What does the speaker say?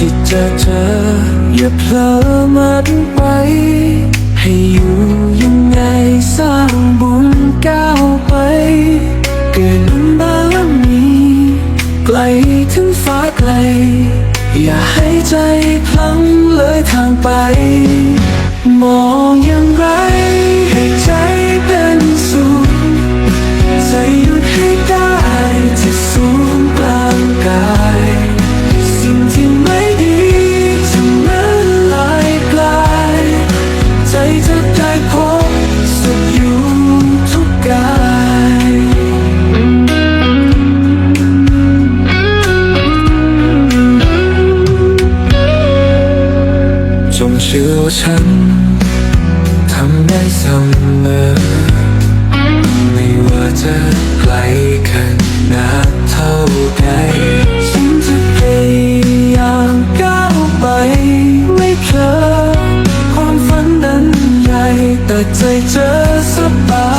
ที่จอเธออย่าเพลอมันไป ให้อยู่ยังไงสร้างบุญก้าวไป เกิดบารมีไกลถึงฟ้าไกล อย่าให้ใจพลังเลยทางไป มองยัง ชื่อว่าฉันทำได้เสมอ ไม่ว่าจะไกลขนาดเท่าไใดฉันจะพยายามก้าวไปไม่เคอความฝันนั้นใหญ่แต่ใจเจอสบาย